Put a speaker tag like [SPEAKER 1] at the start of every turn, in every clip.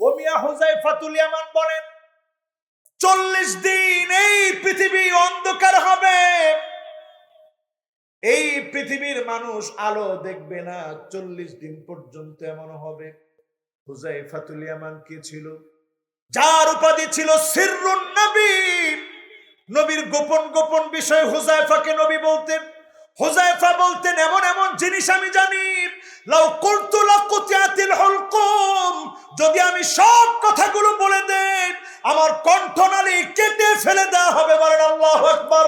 [SPEAKER 1] ওমিয়া হুজাইফাতুল ইয়ামান বলেন, চল্লিশ দিন এই পৃথিবী অন্ধকার হবে। এই পৃথিবীর মানুষ আলো দেখবে না, চল্লিশ দিন পর্যন্ত এমন হবে। হুজাইফাতুল ইয়ামান কে ছিল? যার উপাধি ছিল সিররুন নবী। নবীর গোপন গোপন বিষয় হুজাইফাকে নবী বলতেন। হুজাইফা বলতেন, এমন এমন জিনিস আমি জানি। লাউ কুলতু লাকুতিয়াতিল হুলকুম। যদি আমি সব কথাগুলো বলে দেই, আমার কণ্ঠনালী কেটে ফেলে দেওয়া হবে, বলেন আল্লাহু আকবার।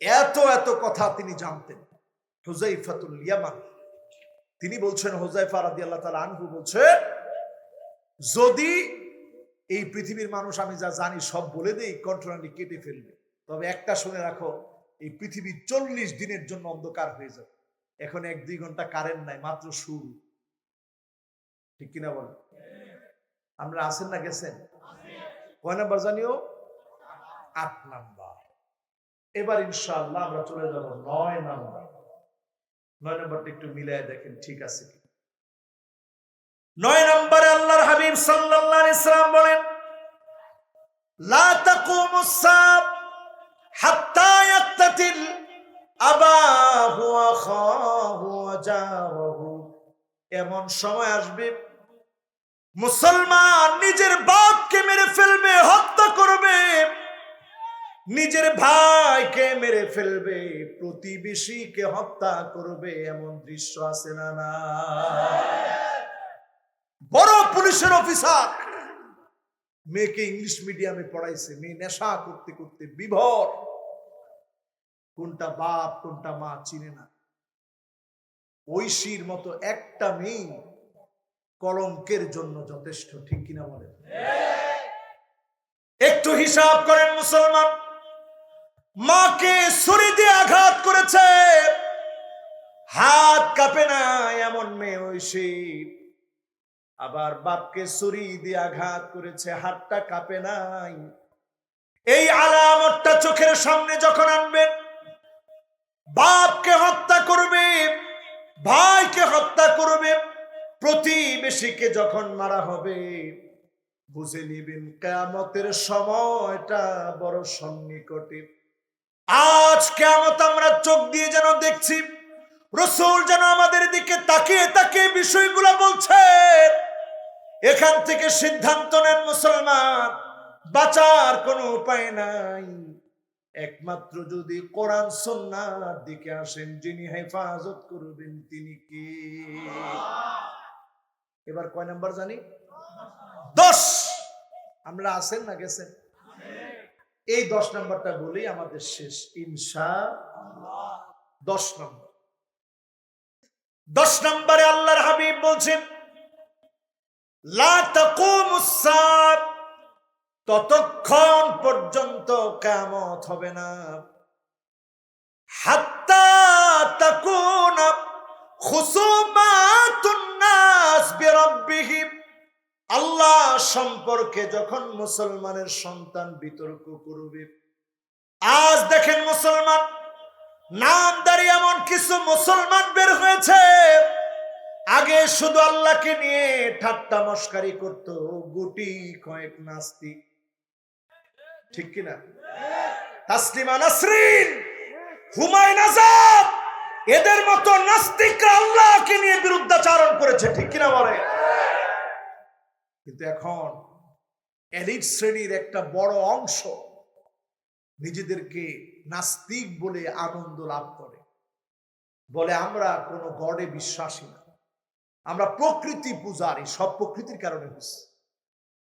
[SPEAKER 1] এত এত কথা তিনি জানতেন। হুজাইফাতুল ইয়ামান। তিনি বলছেন হুজাইফা রাদিয়াল্লাহু তাআলা আনহু বলছে, যদি এই পৃথিবীর মানুষ আমি যা জানি সব বলে দেই, কণ্ঠনালী কেটে ফেলবে। তবে একটা শুনে রাখো এই পৃথিবী চল্লিশ দিনের জন্য অন্ধকার হয়ে যাবে। এখন এক দুই ঘণ্টা কারেন্ট নাই, মাত্র শুরু। ঠিক কিনা বল? আমরা আছেন না গেছেন? কয় নাম্বার জানিও? আট নাম্বার। এবার ইনশাআল্লাহ আমরা চলে যাব নয় নাম্বার। নয় নাম্বারটা একটু মিলাই দেখেন ঠিক আছে কি? নয় নম্বরে আল্লাহর হাবিব সাল্লাল্লাহু আলাইহি সাল্লাম বলেন, লা তাকুমুস হাত্তা আবাহু আখাহু এমন সময় আসবে, মুসলমান নিজের বাপকে মেরে ফেলবে, হত্যা করবে। নিজের ভাইকে মেরে ফেলবে, প্রতিবেশীকে হত্যা করবে, এমন দৃশ্য আছে না না? বড় পুলিশের অফিসার মেয়েকে ইংলিশ মিডিয়ামে পড়াইছে, মেয়ে নেশা করতে করতে বিভর। কোনটা বাপ, কোনটা মা চিনে না। ঐশীর মতো একটা মেয়ে কলঙ্কের জন্য যথেষ্ট, ঠিক কিনা বলেন? একটু হিসাব করেন মুসলমান। মাকে ছুরি দিয়ে আঘাত করেছে। হাত কাঁপে না এমন মেয়ে ঐশী। আবার বাপকে ছুরি দিয়ে আঘাত করেছে, হাতটা কাঁপে নাই। এই আলামতটা চোখের সামনে যখন আনবেন বাপকে হত্যা করবে, ভাইকে হত্যা করবে, প্রতিবেশীকে যখন মারা হবে, বুঝে নিবেন কেয়ামতের সময়টা বড় সন্নিকটে। আজ কেয়ামত আমরা চোখ দিয়ে যেন দেখছি, রসুল যেন আমাদের দিকে তাকিয়ে তাকিয়ে বিষয়গুলো বলছে। এখান থেকে সিদ্ধান্ত নেন মুসলমান, বাঁচার কোনো উপায় নাই। একমাত্র যদি কোরআন সন্ন্যার দিকে আসেন যিনি হেফাজত করবেন তিনি কে? এবার কয় নাম্বার জানি? দশ। আমরা আছেন না গেছেন? এই দশ নাম্বারটা বলেই আমাদের শেষ। ইনশা দশ নম্বর। দশ নম্বরে আল্লাহর হাবিব বলছেন লা তাকুমুস ততক্ষণ পর্যন্ত কামত হবে না। আল্লাহ সম্পর্কে যখন মুসলমানের সন্তান বিতর্ক করবে, আজ দেখেন মুসলমান নামদারি এমন কিছু মুসলমান বের হয়েছে। আগে শুধু আল্লাহকে নিয়ে ঠাট্টা মস্কারি করত, গুটি কয়েক নাস্তিক। ঠিক কিনা? তাসলিমা নাসরিন, হুমায়ুন আজাদ, এদের মতো নাস্তিকরা আল্লাহকে নিয়ে বিরুদ্ধাচারণ করেছে, ঠিক কিনা বলে? কিন্তু এখন এলিট শ্রেণির একটা বড় অংশ নিজেদেরকে নাস্তিক বলে আনন্দ লাভ করে। বলে, আমরা কোনো গডে বিশ্বাসী না। আমরা প্রকৃতি পূজারি, সব প্রকৃতির কারণে হচ্ছে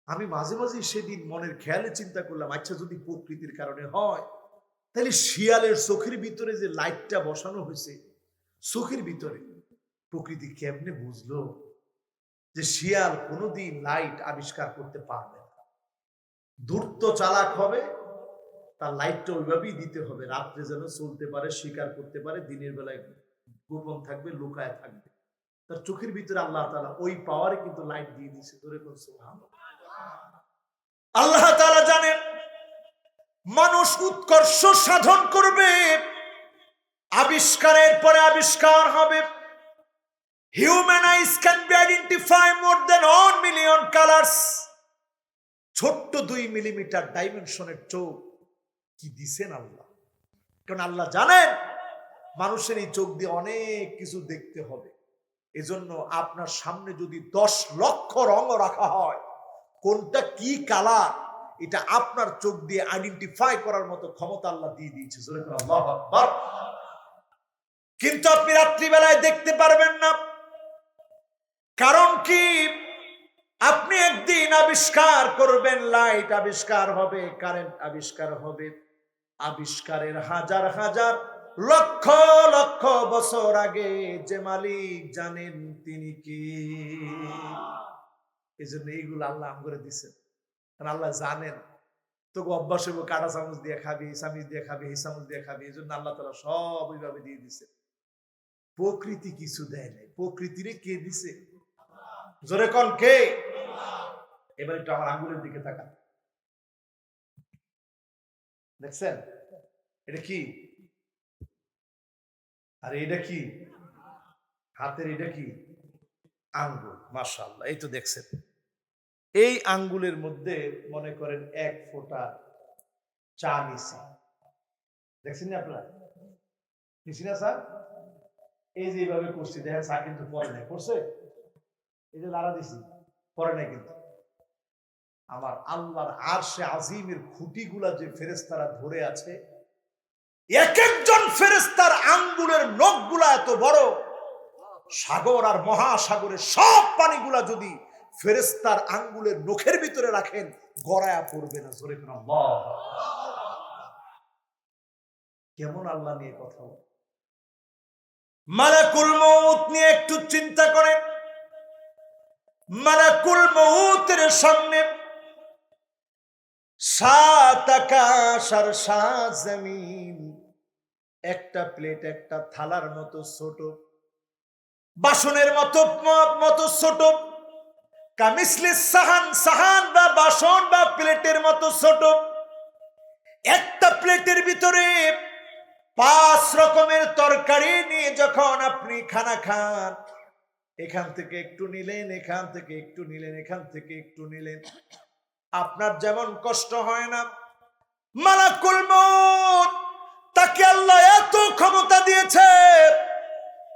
[SPEAKER 1] আমি মাঝে মাঝে সেদিন মনের খেয়ালে চিন্তা করলাম আচ্ছা যদি প্রকৃতির কারণে হয়, তাহলে শিয়ালের চোখের ভিতরে যে লাইটটা বসানো হয়েছে, চোখের ভিতরে প্রকৃতি কেমনে বুঝলো যে শিয়াল কোনোদিন লাইট আবিষ্কার করতে পারবে না? ধূর্ত চালাক হবে, তার লাইটটা ওইভাবেই দিতে হবে, রাত্রে যেন চলতে পারে, শিকার করতে পারে, দিনের বেলায় গোপন থাকবে, লুকায় থাকবে। তার চোখের ভিতরে আল্লাহ তালা ওই পাওয়ারে কিন্তু লাইট দিয়ে দিছে তোরে কোন আল্লাহ তালা জানেন, মানুষ উৎকর্ষ সাধন করবে, আবিষ্কারের পরে আবিষ্কার হবে। Human eyes can be identify more than on million colours ছোট্ট দুই মিলিমিটার ডাইমেনশনের চোখ কি দিছেন আল্লাহ? কারণ আল্লাহ জানেন, মানুষের এই চোখ দিয়ে অনেক কিছু দেখতে হবে। এজন্য আপনার সামনে যদি দশ লক্ষ রঙ রাখা হয় কোনটা কি কালার, এটা আপনার চোখ দিয়ে আইডেন্টিফাই করার মতো ক্ষমতা আল্লাহ দিয়ে দিয়েছে। কিন্তু আপনি রাত্রিবেলায় দেখতে পারবেন না। কারণ কি? আপনি একদিন আবিষ্কার করবেন, লাইট আবিষ্কার হবে, কারেন্ট আবিষ্কার হবে। আবিষ্কারের হাজার হাজার, লক্ষ লক্ষ বছর আগে যে মালিক জানেন তিনি কি। এই জন্য এইগুলো আল্লাহ আম করে দিচ্ছেন কারণ আল্লাহ জানেন, তোকে অভ্যাস হইব কাটা চামচ দিয়ে খাবি, এই চামচ দিয়ে খাবি এই চামচ দিয়ে খাবি এই জন্য আল্লাহ তালা সব ওইভাবে দিয়ে দিছে। প্রকৃতি কিছু দেয় নাই। প্রকৃতিরে কে দিছে? জোরে কন কে? এবার একটু আমার আঙ্গুলের দিকে তাকান। দেখছেন? এটা কি? আর এটা কি? হাতের এটা কি? আঙ্গুল মাশাআল্লাহ, এই তো দেখছেন। এই আঙ্গুলের মধ্যে মনে করেন এক ফোঁটা চা নিছি। দেখছেন না আপনারা? নিছি না স্যার এই যে এইভাবে করছি, দেখেন চা কিন্তু পরে নাই করছে এই যে লাড়া দিছি, পরে নাই কিন্তু। আমার আল্লাহর আরশে আজিমের খুঁটিগুলা যে ফেরেস্তারা ধরে আছে এক একজন ফেরেস্তার আঙ্গুলের নখগুলা এত বড় সাগর আর মহাসাগরের সব পানিগুলা যদি ফেরেস্তার আঙ্গুলের নখের ভিতরে রাখেন, গড়ায়া পড়বে না। জোরে কেমন আল্লাহ নিয়ে কথা বল? মালাকুল মৌত নিয়ে একটু চিন্তা করেন। মালাকুল মৌতের সামনে সাত আকাশ আর সাত জমিন। একটা প্লেট, একটা থালার মতো ছোট। বাসনের মতো মতো ছোট। কামিসলি সাহান সাহান বা বাসন বা প্লেটের মতো ছোট। একটা প্লেটের ভিতরে পাঁচ রকমের তরকারি নিয়ে যখন আপনি খানা খান, এখান থেকে একটু নিলেন, এখান থেকে একটু নিলেন, এখান থেকে একটু নিলেন, আপনার যেমন কষ্ট হয় না। মালাকুল মউত, তাকে আল্লাহ এত ক্ষমতা দিয়েছে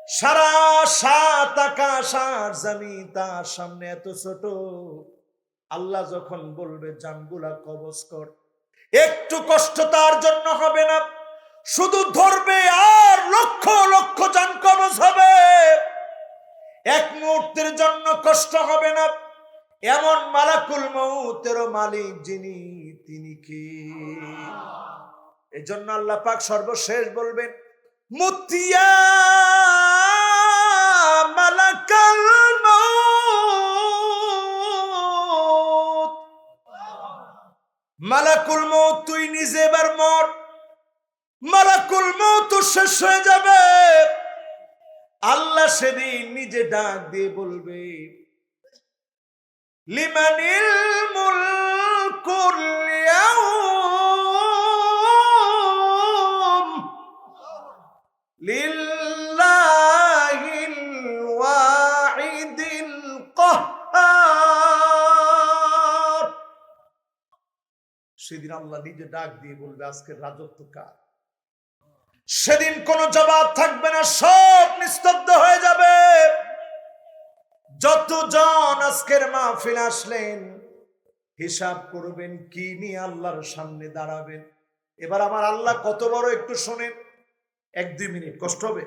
[SPEAKER 1] সারা সাত আকাশ আর জমিন তার সামনে এত ছোট। আল্লাহ যখন বলবে, জানগুলা কবজ কর। একটু কষ্ট তার জন্য হবে না। শুধু ধরবে আর লক্ষ লক্ষ জান কবজ হবে। এক মুহূর্তের জন্য কষ্ট হবে না। এমন মালাকুল মৌতেরও মালিক যিনি, তিনি কি? এজন্য আল্লাহ পাক সর্বশেষ বলবেন মুতিয়া মালাকাল মৌত। তুই নিজে এবার মর। মালাকুল মৌত শেষ হয়ে যাবে। আল্লাহ সেদিন নিজে ডাক দিয়ে বলবে, লিমানিল মুলকুল সেদিন আল্লাহ নিজে ডাক দিয়ে বলবে, আজকের রাজত্ব কার? সেদিন কোনো জবাব থাকবে না, সব নিস্তব্ধ হয়ে যাবে। যতজন আজকের মাহফিল আসলেন, হিসাব করবেন, কি নিয়ে আল্লাহর সামনে দাঁড়াবেন? এবার আমার আল্লাহ কত বড় একটু শোনেন। এক, দুই মিনিট, কষ্ট হবে?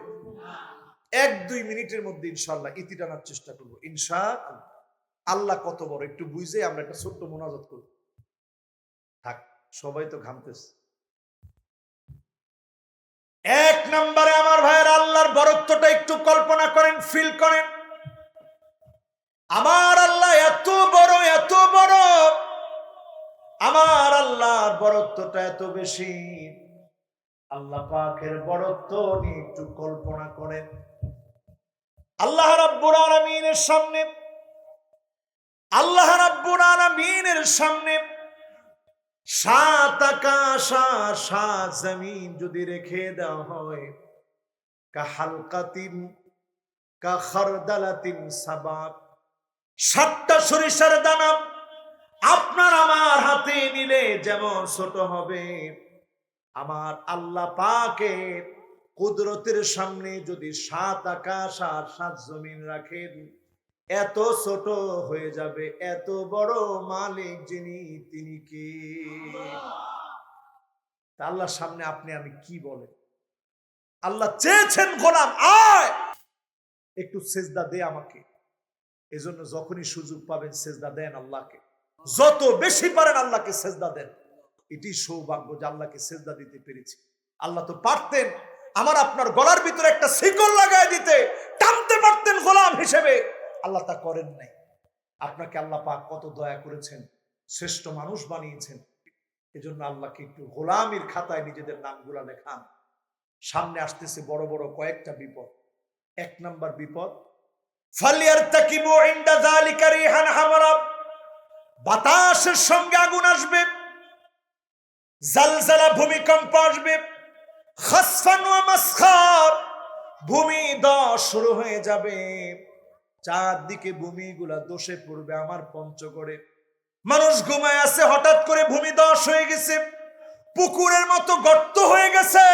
[SPEAKER 1] এক, দুই মিনিটের মধ্যে ইনশাল্লাহ ইতি টানার চেষ্টা করব। ইনশা আল্লাহ কত বড়, একটু বুঝে আমরা একটা ছোট্ট মোনাজত করব। থাক, সবাই তো ঘামতেছে। এক নম্বরে আমার ভাইয়ের আল্লাহর বরত্বটা একটু কল্পনা করেন ফিল করেন। আমার আল্লাহ এত বড় এত বড়। আমার আল্লাহর বরত্বটা এত বেশি। আল্লাহ পাকের বরত্ব নিয়ে একটু কল্পনা করেন। আল্লাহ রাব্বুল আলামিনের সামনে, আল্লাহ রাব্বুল আলামিনের সামনে সাত আকাশ আর সাত জমিন যদি রেখে দেওয়া হয়, কা হালকাতিন, কা খারদালাতিন সাবাক সাতটা সরিষার দানা আপনার আমার হাতে নিলে যেমন ছোট হবে। আমার আল্লাহ পাকে কুদরতের সামনে যদি সাত আকাশ আর সাত জমিন রাখেন এত ছোট হয়ে যাবে, এত বড় মালিক যিনি, তিনি কে? আল্লাহর সামনে আপনি আমি কি বলেন আল্লাহ চেয়েছেন গোলাম, আয়! একটু সেজদা দে আমাকে। এজন্য যখনই সুযোগ পাবেন সেজদা দেন আল্লাহকে। যত বেশি পারেন আল্লাহকে সেজদা দেন। এটি সৌভাগ্য যে আল্লাহকে সেজদা দিতে পেরেছি। আল্লাহ তো পারতেন আমার আপনার গলার ভিতরে একটা শিকল লাগায় দিতে, টানতে পারতেন গোলাম হিসেবে। আল্লাহ তা করেন নাই। আপনাকে আল্লাহ পাক কত দয়া করেছেন, শ্রেষ্ঠ মানুষ বানিয়েছেন। এজন্য আল্লাহকে একটু গোলামির খাতায় নিজেদের নামগুলা লেখান। সামনে আসতেছে বড় বড় কয়েকটা বিপদ। এক নাম্বার বিপদ বাতাসের সঙ্গে আগুন আসবে, জালজালা ভূমিকম্প আসবে ভূমি দশ শুরু হয়ে যাবে। চারদিকে ভূমিগুলা দোষে পড়বে আমার পঞ্চগড়ে। মানুষ ঘুমায় আছে, হঠাৎ করে ভূমি দশ হয়ে গেছে, পুকুরের মতো গর্ত হয়ে গেছে।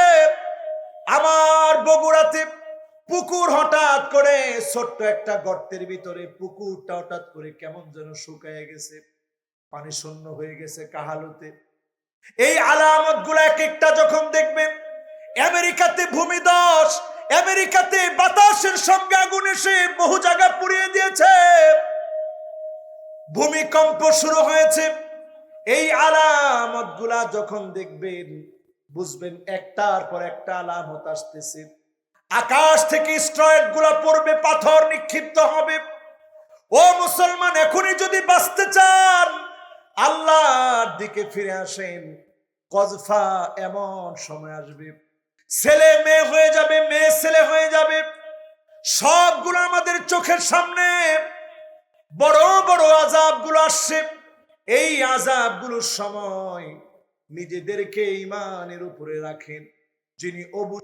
[SPEAKER 1] আমার বগুড়াতে পুকুর হঠাৎ করে ছোট্ট একটা গর্তের ভিতরে পুকুরটা হঠাৎ করে কেমন যেন শুকায় গেছে, পানি শূন্য হয়ে গেছে কাহালুতে। এই আলামতগুলা এক একটা যখন দেখবেন, আমেরিকাতে ভূমিদশ আমেরিকাতে বাতাসের সঙ্গে আগুন এসে বহু জায়গা পুড়িয়ে দিয়েছে। ভূমিকম্প শুরু হয়েছে। এই আলামতগুলা যখন দেখবেন, বুঝবেন একটার পর একটা আলামত আসতেছে। আকাশ থেকে স্ট্রয়েডগুলা পড়বে, পাথর নিক্ষিপ্ত হবে। ও মুসলমান, এখনই যদি বাঁচতে চান, আল্লাহর দিকে ফিরে আসেন। কজফা এমন সময় আসবে। ছেলে মেয়ে হয়ে যাবে, মেয়ে ছেলে হয়ে যাবে। সবগুলো আমাদের চোখের সামনে। বড় বড় আজাবগুলো আসছে। এই আজাবগুলোর সময় নিজেদেরকে ইমানের উপরে রাখেন। যিনি অবু